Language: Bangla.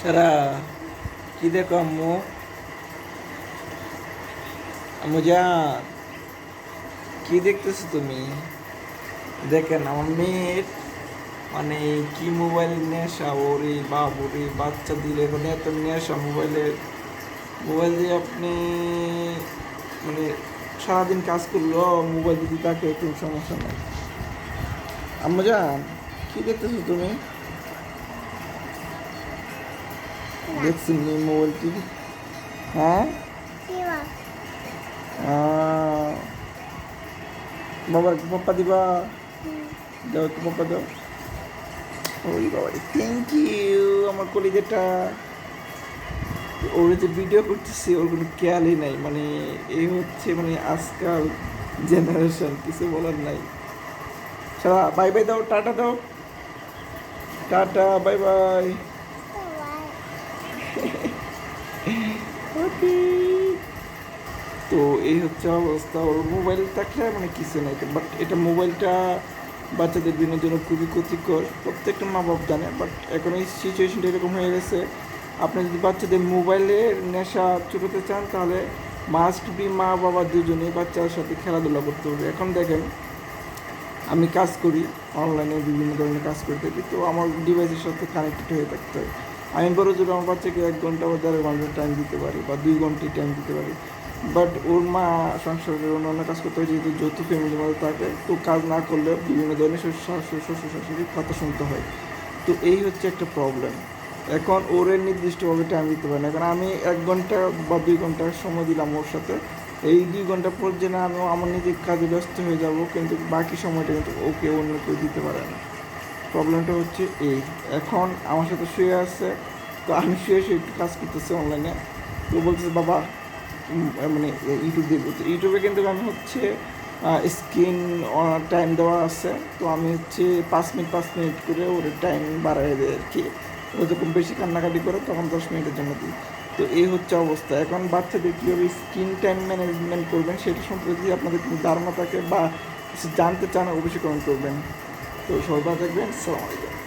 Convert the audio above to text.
সারা কি দেখো আম্মু? আম্মু যান কি দেখতেছো তুমি? দেখেন আমার মেয়ের মানে কি মোবাইল নেশা ওরে বাবুরে বাচ্চা দিলে এখন এত নেশা মোবাইলের মোবাইল দিয়ে আপনি মানে সারাদিন কাজ করল মোবাইল যদি তাকে একটু সমস্যা নেই। আম্মু যান কি দেখতেছো তুমি? দেখছি নি মোবাইল টিভি হ্যাঁ বাবার একটু পাপ্পা দিবা। দাও একটু পাপ্পা দাও। ওই বাবা থ্যাংক ইউ আমার কলিজাটা। ওর যে ভিডিও করতেছি ওর কোনো খেয়ালই নাই। মানে এই হচ্ছে মানে আজকাল জেনারেশন কিছু বলার নাই। সারা বাই বাই দাও টাটা দাও। টাটা বাই বাই ওকে তো এই হচ্ছে অবস্থা। ওর মোবাইল থাকলে মানে কিছু নাই। বাট এটা মোবাইলটা বাচ্চাদের দিনের জন্য খুবই ক্ষতিকর। প্রত্যেকটা মা বাপ জানে বাট এখন এই সিচুয়েশনটা এরকম হয়ে গেছে। আপনি যদি বাচ্চাদের মোবাইলের নেশা ছুটোতে চান, তাহলে মাস্ট বি মা বাবা দুজনেই বাচ্চার সাথে খেলাধুলা করতে হবে। এখন দেখেন, আমি কাজ করি অনলাইনে বিভিন্ন ধরনের কাজ করে থাকি। তো আমার ডিভাইসের সাথে কানেক্টেড হয়ে থাকতে হয়। আমি জোর আমার বাচ্চাকে এক ঘণ্টা বা দেড় ঘণ্টা টাইম দিতে পারি বা দুই ঘণ্টা টাইম দিতে পারি। বাট ওর মা সংসারের অন্যান্য কাজ করতে হয়, যেহেতু যৌথ ফ্যামিলির মধ্যে থাকে, তো কাজ না করলে বিভিন্ন ধরনের শ্বশুর শ্বশুর শাশুড়ির কথা শুনতে হয়। তো এই হচ্ছে একটা প্রবলেম এখন ওরে নির্দিষ্টভাবে টাইম দিতে পারে না। কারণ আমি এক ঘণ্টা বা দুই ঘণ্টা সময় দিলাম ওর সাথে, এই দুই ঘণ্টা পর যে না আমি আমার নিজের কাজে ব্যস্ত হয়ে যাব, কিন্তু বাকি সময়টা কিন্তু ওকে অন্য কেউ দিতে পারে না। প্রবলেমটা হচ্ছে এই, এখন আমার সাথে শুয়ে আছে, তো আমি শুয়ে শুয়ে একটু কাজ করতেছি অনলাইনে তো বলতেছে, বাবা মানে ইউটিউব দেখব। তো ইউটিউবে কিন্তু আমি হচ্ছে স্ক্রিন টাইম দেওয়া আছে। তো আমি হচ্ছে পাঁচ মিনিট পাঁচ মিনিট করে ওর টাইম বাড়াই দেয় আর কি। ও যখন বেশি কান্নাকাটি করে, তখন দশ মিনিটের জন্য দিই। তো এই হচ্ছে অবস্থা। এখন বাচ্চাদের কীভাবে স্ক্রিন টাইম ম্যানেজমেন্ট করবেন, সেটা সম্পর্কে যদি আপনাদের কোনো ধারণা থাকে বা জানতে চান, অবশ্যই করবেন। তো সবাই থাকবেন সালামালাইকুম